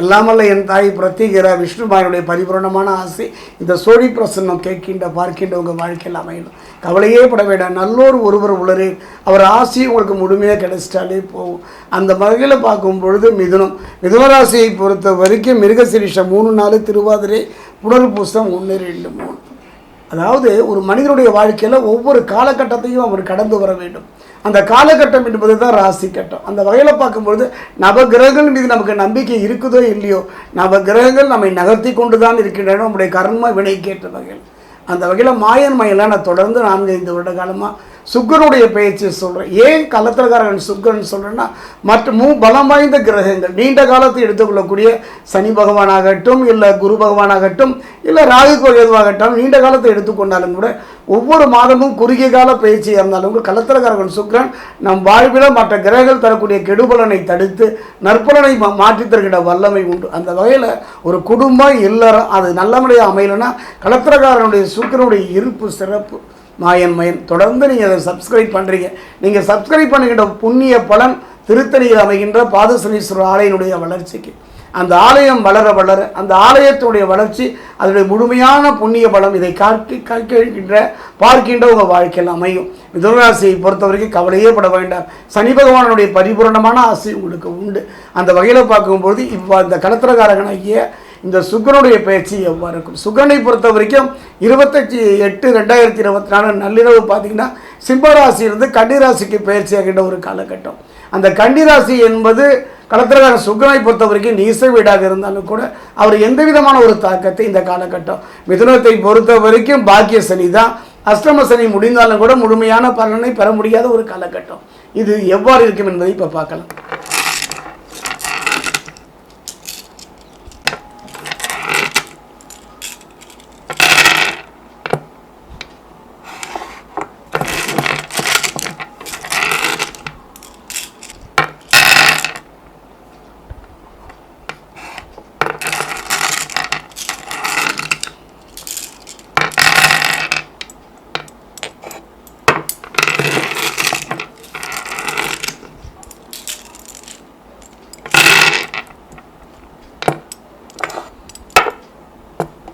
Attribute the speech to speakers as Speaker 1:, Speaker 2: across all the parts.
Speaker 1: எல்லாமல்ல என் தாய் பிரத்யேகரா விஷ்ணுபாயனுடைய பரிபூரணமான ஆசை. இந்த சோழி பிரசன்னம் கேட்கின்ற பார்க்கின்ற உங்கள் வாழ்க்கையில் அமையணும். கவலையே பட வேண்டாம். நல்லோர் ஒருவர் உளரே அவர் ஆசை உங்களுக்கு முழுமையாக கிடைச்சிட்டாலே போகும் அந்த வகையில் பார்க்கும் பொழுது மிதுனம். மிதுனராசியை பொறுத்த வரைக்கும் மிருகசிரிஷம் மூணு நாள் திருவாதிரை புனல் பூசம் ஒன்று ரெண்டு மூணு. அதாவது ஒரு மனிதனுடைய வாழ்க்கையில் ஒவ்வொரு காலகட்டத்தையும் அவர் கடந்து வர வேண்டும். அந்த காலகட்டம் என்பது தான் ராசி கட்டம் அந்த வகையில் பார்க்கும்பொழுது நவகிரகங்கள் மீது நமக்கு நம்பிக்கை இருக்குதோ இல்லையோ நவகிரகங்கள் நம்மை நகர்த்தி கொண்டு தான் இருக்கின்றன நம்முடைய கர்ம கேட்ட வகையில். அந்த வகையில் மாயன் மயிலாம் நான் தொடர்ந்து நான்கு ஐந்து வருட காலமாக சுக்கரனுடைய பேச்சை சொல்கிறேன் ஏன் கலத்திரக்காரன் சுக்கரன் சொல்கிறேன்னா மற்ற மூ பலம் வாய்ந்த கிரகங்கள் நீண்ட காலத்தை எடுத்துக்கொள்ளக்கூடிய சனி பகவானாகட்டும் இல்லை குரு பகவானாகட்டும் இல்லை ராகு எதுவாகட்டும் நீண்ட காலத்தை எடுத்துக்கொண்டாலும் கூட ஒவ்வொரு மாதமும் குறுகிய கால பயிற்சியாக இருந்தாலும் கூட கலத்திரக்காரகன் சுக்கரன் நம் வாழ்வில் மற்ற கிரகங்கள் தரக்கூடிய கெடுபலனை தடுத்து நற்பலனை மா- மாற்றித் தருகிற வல்லமை உண்டு. அந்த வகையில் ஒரு குடும்பம் இல்லறம் அது நல்ல முறையாக அமையலைன்னா கலத்திரக்காரனுடைய சுக்கரனுடைய இருப்பு சிறப்பு. மாயன் மயன் தொடர்ந்து நீங்கள் அதை சப்ஸ்கிரைப் பண்ணுறீங்க நீங்கள் சப்ஸ்கிரைப் பண்ணுகின்ற புண்ணிய பலன் திருத்தணியில் அமைகின்ற பாதசனீஸ்வரர் ஆலயனுடைய வளர்ச்சிக்கு. அந்த ஆலயம் வளர வளர அந்த ஆலயத்தினுடைய வளர்ச்சி அதனுடைய முழுமையான புண்ணிய பலம் இதை காக்கி காக்கின்ற பார்க்கின்ற உங்கள் வாழ்க்கையில் அமையும். மிதுனராசியை பொறுத்த வரைக்கும் கவலையே பட வேண்டாம். சனி பகவானுடைய பரிபூரணமான ஆசை உங்களுக்கு உண்டு. அந்த வகையில் பார்க்கும்போது இவ்வா இந்த கலத்திரகாரகனாகிய இந்த சுக்கரனுடைய பயிற்சி எவ்வாறு இருக்கும்? சுக்கரனை பொறுத்த வரைக்கும் இருபத்தஞ்சி எட்டு ரெண்டாயிரத்தி இருபத்தி நாலு நள்ளிரவு பார்த்தீங்கன்னா சிம்மராசியிலிருந்து கன்னிராசிக்கு பயிற்சி ஆகின்ற ஒரு காலகட்டம். அந்த கன்னிராசி என்பது களத்திரக்கார சுக்கரனை பொறுத்த வரைக்கும் நீச வீடாக இருந்தாலும் கூட அவர் எந்த விதமான ஒரு தாக்கத்தை இந்த காலகட்டம். மிதுனத்தை பொறுத்த வரைக்கும் பாக்கிய சனி தான். அஷ்டம சனி முடிந்தாலும் கூட முழுமையான பலனை பெற முடியாத ஒரு காலகட்டம். இது எவ்வாறு இருக்கும் என்பதை இப்போ பார்க்கலாம்.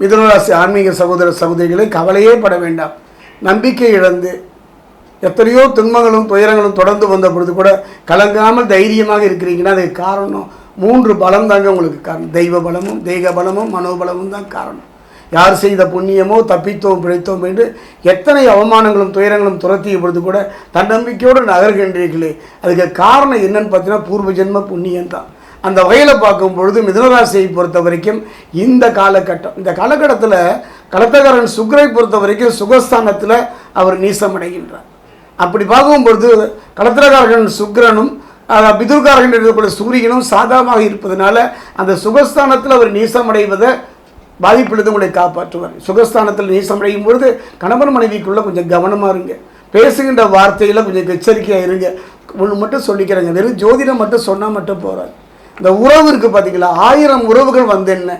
Speaker 1: மிதுனராசி ஆன்மீக சகோதர சகோதரிகளை கவலையே பட வேண்டாம். நம்பிக்கை இழந்து எத்தனையோ துன்பங்களும் துயரங்களும் தொடர்ந்து வந்த பொழுது கூட கலங்காமல் தைரியமாக இருக்கிறீங்கன்னா அதுக்கு காரணம் மூன்று பலம் தாங்க உங்களுக்கு காரணம். தெய்வ பலமும் தெய்வ பலமும் மனோபலமும் தான் காரணம். யார் செய்த புண்ணியமோ தப்பித்தோம் பிழைத்தோம் என்று எத்தனை அவமானங்களும் துயரங்களும் துரத்திய பொழுது கூட தன்னம்பிக்கையோடு நகர்கின்றீர்களே அதுக்கு காரணம் என்னன்னு பார்த்தீங்கன்னா பூர்வ ஜென்ம புண்ணியம் தான் அந்த வகையில் பார்க்கும் பொழுது மிதனராசியை பொறுத்த வரைக்கும் இந்த காலகட்டம் இந்த காலகட்டத்தில் கலத்தகாரன் சுக்கரை பொறுத்த வரைக்கும் சுகஸ்தானத்தில் அவர் நீசமடைகின்றார். அப்படி பார்க்கும் பொழுது கலத்திரகாரகன் சுக்கரனும் பிதுர்காரகன் இருக்கக்கூடிய சூரியனும் சாதகமாக இருப்பதனால அந்த சுகஸ்தானத்தில் அவர் நீசமடைவதை பாதிப்பிலிருந்து உங்களை காப்பாற்றுவார். சுகஸ்தானத்தில் நீசமடையும் பொழுது கணவன் மனைவிக்குள்ளே கொஞ்சம் கவனமாக இருங்க. பேசுகின்ற வார்த்தையில் கொஞ்சம் எச்சரிக்கையாக இருங்க. ஒன்று மட்டும் சொல்லிக்கிறேங்க. வெறும் ஜோதிடம் மட்டும் சொன்னால் மட்டும் போகிறார் இந்த உறவு இருக்குது பார்த்தீங்களா ஆயிரம் உறவுகள் வந்து என்ன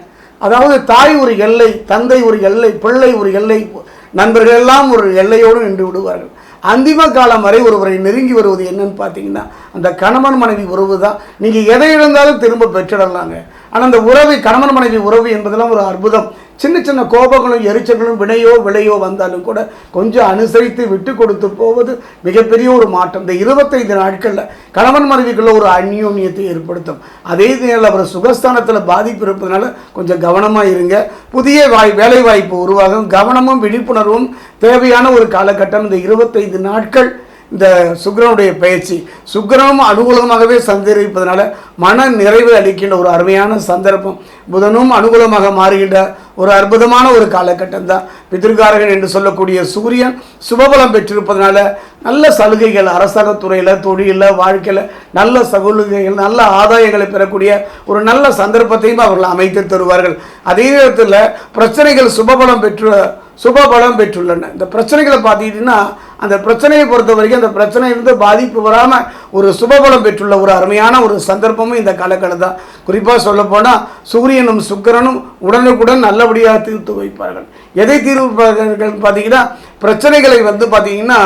Speaker 1: அதாவது தாய் ஒரு எல்லை தந்தை ஒரு எல்லை பிள்ளை ஒரு எல்லை நண்பர்கள் எல்லாம் ஒரு எல்லையோடு நின்று விடுவார்கள். அந்திம காலம் வரை ஒருவரை நெருங்கி வருவது என்னன்னு பார்த்தீங்கன்னா அந்த கணவன் மனைவி உறவு தான். நீங்கள் எதை இழந்தாலும் திரும்ப பெற்றிடலாங்க. ஆனால் அந்த உறவு கணவன் மனைவி உறவு என்பதெல்லாம் ஒரு அற்புதம். சின்ன சின்ன கோபங்களும் எரிச்சல்களும் வினையோ விலையோ வந்தாலும் கூட கொஞ்சம் அனுசரித்து விட்டு கொடுத்து போவது மிகப்பெரிய ஒரு மாற்றம். இந்த இருபத்தைந்து நாட்களில் கணவன் மனைவிக்குள்ள ஒரு அந்யோன்யத்தை ஏற்படுத்தும். அதே நேரில் அவர் சுகஸ்தானத்தில் பாதிப்பு இருப்பதனால கொஞ்சம் கவனமாக இருங்க. புதிய வாய் வேலை வாய்ப்பு உருவாகும். கவனமும் விழிப்புணர்வும் தேவையான ஒரு காலகட்டம். இந்த இருபத்தைந்து நாட்கள் இந்த சுக்கரனுடைய பயிற்சி சுக்கரனும் அனுகூலமாகவே சந்தரிப்பதனால மன நிறைவு அளிக்கின்ற ஒரு அருமையான சந்தர்ப்பம். புதனும் அனுகூலமாக மாறுகின்ற ஒரு அற்புதமான ஒரு காலகட்டம் தான். பிதிர்காரகன் என்று சொல்லக்கூடிய சூரியன் சுபபலம் பெற்றிருப்பதனால நல்ல சலுகைகள் அரசாங்கத்துறையில் தொழிலில் வாழ்க்கையில் நல்ல சலுகைகள் நல்ல ஆதாயங்களை பெறக்கூடிய ஒரு நல்ல சந்தர்ப்பத்தையும் அவர்கள் அமைத்து தருவார்கள். அதே நேரத்தில் பிரச்சனைகள் சுபபலம் பெற்று சுபபலம் பெற்றுள்ளன. இந்த பிரச்சனைகளை பார்த்துக்கிட்டிங்கன்னா அந்த பிரச்சனையை பொறுத்த வரைக்கும் அந்த பிரச்சனையிலிருந்து பாதிப்பு வராமல் ஒரு சுபபலம் பெற்றுள்ள ஒரு அருமையான ஒரு சந்தர்ப்பமும் இந்த காலகட்டம் தான். குறிப்பாக சொல்லப்போனால் சூரியனும் சுக்கிரனும் உடனுக்குடன் நல்லபடியாக தீர்த்து வைப்பார்கள். எதை தீர்வுப்பார்கள் பார்த்தீங்கன்னா பிரச்சனைகளை வந்து பார்த்தீங்கன்னா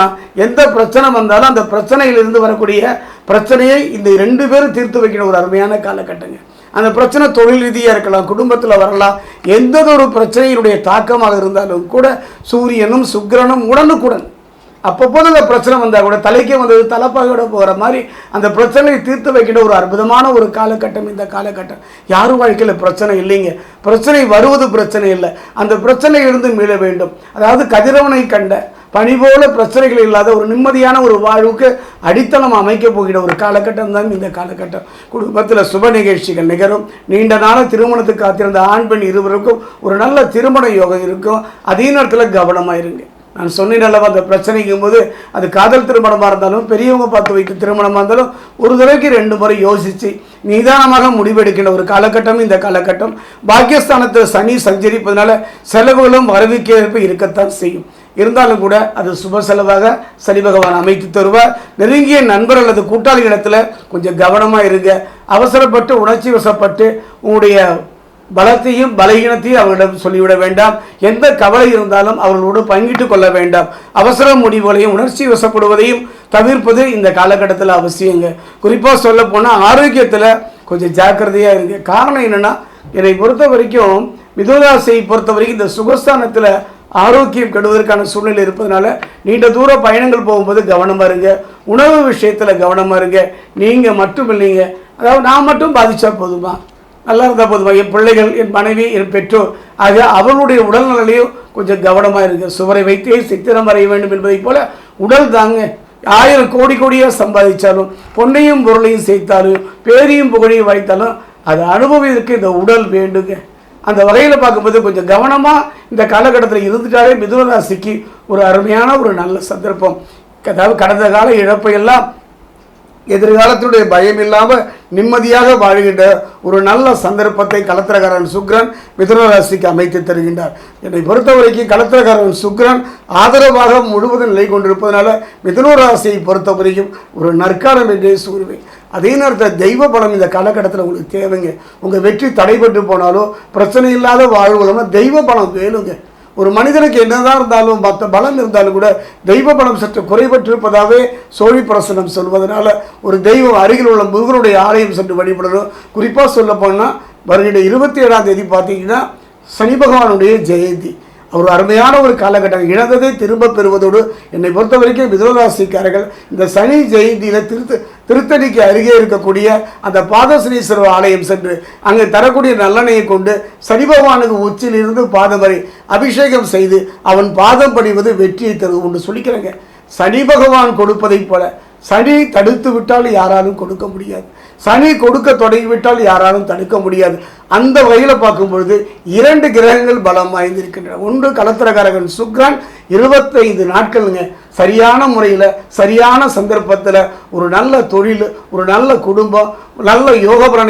Speaker 1: எந்த பிரச்சனை வந்தாலும் அந்த பிரச்சனையிலிருந்து வரக்கூடிய பிரச்சனையை இந்த ரெண்டு பேரும் தீர்த்து வைக்கிற ஒரு அருமையான காலகட்டங்க. அந்த பிரச்சனை தொழில் ரீதியாக இருக்கலாம் குடும்பத்தில் வரலாம் எந்த ஒரு பிரச்சனையினுடைய தாக்கமாக இருந்தாலும் கூட சூரியனும் சுக்கிரனும் உடனுக்குடன். அப்பப்போது அந்த பிரச்சனை வந்தால் கூட தலைக்கே வந்தது தலைப்பாகையோட போகிற மாதிரி அந்த பிரச்சனையை தீர்த்து வைக்கிற ஒரு அற்புதமான ஒரு காலகட்டம் இந்த காலகட்டம். யாரும் வாழ்க்கையில் பிரச்சனை இல்லைங்க. பிரச்சனை வருவது பிரச்சனை இல்லை. அந்த பிரச்சனையிலிருந்து மீள வேண்டும். அதாவது கதிரவனை கண்ட பணி போல பிரச்சனைகள் இல்லாத ஒரு நிம்மதியான ஒரு வாழ்வுக்கு அடித்தளம் அமைக்க போகிற ஒரு காலகட்டம் தான் இந்த காலகட்டம். குடும்பத்தில் சுப நிகழ்ச்சிகள் நிகழும். நீண்ட நாள திருமணத்துக்கு காத்திருந்த ஆண் பெண் இருவருக்கும் ஒரு நல்ல திருமண யோகம் இருக்கும். அதே நேரத்தில் கவனமாக இருங்க. நான் சொன்னேன் அல்லவா அந்த பிரச்சனைக்கும் போது அது காதல் திருமணமாக இருந்தாலும் பெரியவங்க பார்த்து வைத்த திருமணமாக இருந்தாலும் ஒரு தடவைக்கு ரெண்டு முறை யோசித்து நிதானமாக முடிவெடுக்கின்ற ஒரு காலகட்டம் இந்த காலகட்டம். பாக்கியஸ்தானத்தில் சனி சஞ்சரிப்பதனால செலவுகளும் வரவுக்கேற்ப இருக்கத்தான் செய்யும். இருந்தாலும் கூட அது சுப செலவாக சனி பகவான் அமைத்து தருவார். நெருங்கிய நண்பர் அல்லது கூட்டாளி இடத்துல கொஞ்சம் கவனமாக இருங்க. அவசரப்பட்டு உணர்ச்சி வசப்பட்டு உங்களுடைய பலத்தையும் பலகீனத்தையும் அவர்களிடம் சொல்லிவிட வேண்டாம். எந்த கவலை இருந்தாலும் அவர்களோடு பங்கிட்டு கொள்ள வேண்டாம். அவசர முடிவுகளையும் உணர்ச்சி வசப்படுவதையும் தவிர்ப்பது இந்த காலகட்டத்தில் அவசியங்க. குறிப்பாக சொல்ல போனால் ஆரோக்கியத்தில் கொஞ்சம் ஜாக்கிரதையாக இருங்க. காரணம் என்னென்னா என்னை பொறுத்த வரைக்கும் மிதுராசியை பொறுத்த வரைக்கும் இந்த சுகஸ்தானத்தில் ஆரோக்கியம் கெடுவதற்கான சூழ்நிலை இருப்பதனால நீண்ட தூர பயணங்கள் போகும்போது கவனமாக இருங்க. உணவு விஷயத்தில் கவனமாக இருங்க. நீங்கள் மட்டும் இல்லைங்க அதாவது நான் மட்டும் பாதித்தா போதுமா? நல்லா இருந்தால் போதுமா? என் பிள்ளைகள் என் மனைவி என் பெற்றோர். ஆக அவர்களுடைய உடல்நலையும் கொஞ்சம் கவனமாக இருக்கு சுவரை வைத்தே சித்திரம் வரைய வேண்டும் என்பதைப் போல உடல் தாங்க. ஆயிரம் கோடி கோடியாக சம்பாதித்தாலும் பொன்னையும் பொருளையும் சேர்த்தாலும் பேரையும் புகழையும் வைத்தாலும் அதை அனுபவிக்கு இந்த உடல் வேண்டுங்க. அந்த வகையில் பார்க்கும்போது கொஞ்சம் கவனமாக இந்த காலகட்டத்தில் இருந்துட்டாலே மிதுன ராசிக்கு ஒரு அருமையான ஒரு நல்ல சந்தர்ப்பம். அதாவது கடந்த கால இழப்பையெல்லாம் எதிர்காலத்தினுடைய பயம் இல்லாமல் நிம்மதியாக வாழ்கின்ற ஒரு நல்ல சந்தர்ப்பத்தை கலத்திரகாரன் சுக்ரன் மிதுன ராசிக்கு அமைத்து தருகின்றார். என்னை பொறுத்தவரைக்கும் கலத்திரகாரன் சுக்ரன் ஆதரவாக முழுவதும் நிலை கொண்டிருப்பதனால மிதுன ராசியை பொறுத்தவரைக்கும் ஒரு நற்காலம் என்றே கூறுவேன் அதே நேரத்தில் தெய்வ பலம் இந்த காலகட்டத்தில் உங்களுக்கு தேவைங்க. உங்கள் வெற்றி தடைபட்டு போனாலோ பிரச்சனை இல்லாத வாழ்வுகளோனா தெய்வ பலம் வேணுங்க. ஒரு மனிதனுக்கு என்னதான் இருந்தாலும் மற்ற பலம் இருந்தாலும் கூட தெய்வ பலம் சற்று குறைபட்டிருப்பதாகவே சோழி பிரசனம் சொல்வதனால ஒரு தெய்வம் அருகில் உள்ள முருகனுடைய ஆலயம் சென்று வழிபடணும். குறிப்பாக சொல்ல போனால் வருகிற இருபத்தி ஏழாம் தேதி பார்த்தீங்கன்னா சனி பகவானுடைய ஜெயந்தி. ஒரு அருமையான ஒரு காலகட்டம். இழந்ததை திரும்ப பெறுவதோடு என்னை பொறுத்த வரைக்கும் மிதுனராசிக்காரர்கள் இந்த சனி ஜெயந்தியில் திருத்து திருத்தணிக்கு அருகே இருக்கக்கூடிய அந்த பாதசனீஸ்வரர் ஆலயம் சென்று அங்கே தரக்கூடிய நல்லெண்ணையை கொண்டு சனி பகவானுக்கு உச்சிலிருந்து பாதம் வரை அபிஷேகம் செய்து அவன் பாதம் பணிவது வெற்றியை தருது ஒன்று சொல்லிக்கிறேங்க. சனி பகவான் கொடுப்பதைப் போல சனி தடுத்து விட்டால் யாராலும் கொடுக்க முடியாது. சனி கொடுக்க தொடங்கிவிட்டால் யாராலும் தடுக்க முடியாது. அந்த வகையில் பார்க்கும் பொழுது இரண்டு கிரகங்கள் பலம் வாய்ந்திருக்கின்றன. ஒன்று கலத்திரகாரகன் சுக்ரன். இருபத்தைந்து நாட்களுங்க. சரியான முறையில் சரியான சந்தர்ப்பத்தில் ஒரு நல்ல தொழில் ஒரு நல்ல குடும்பம் நல்ல யோகபரணி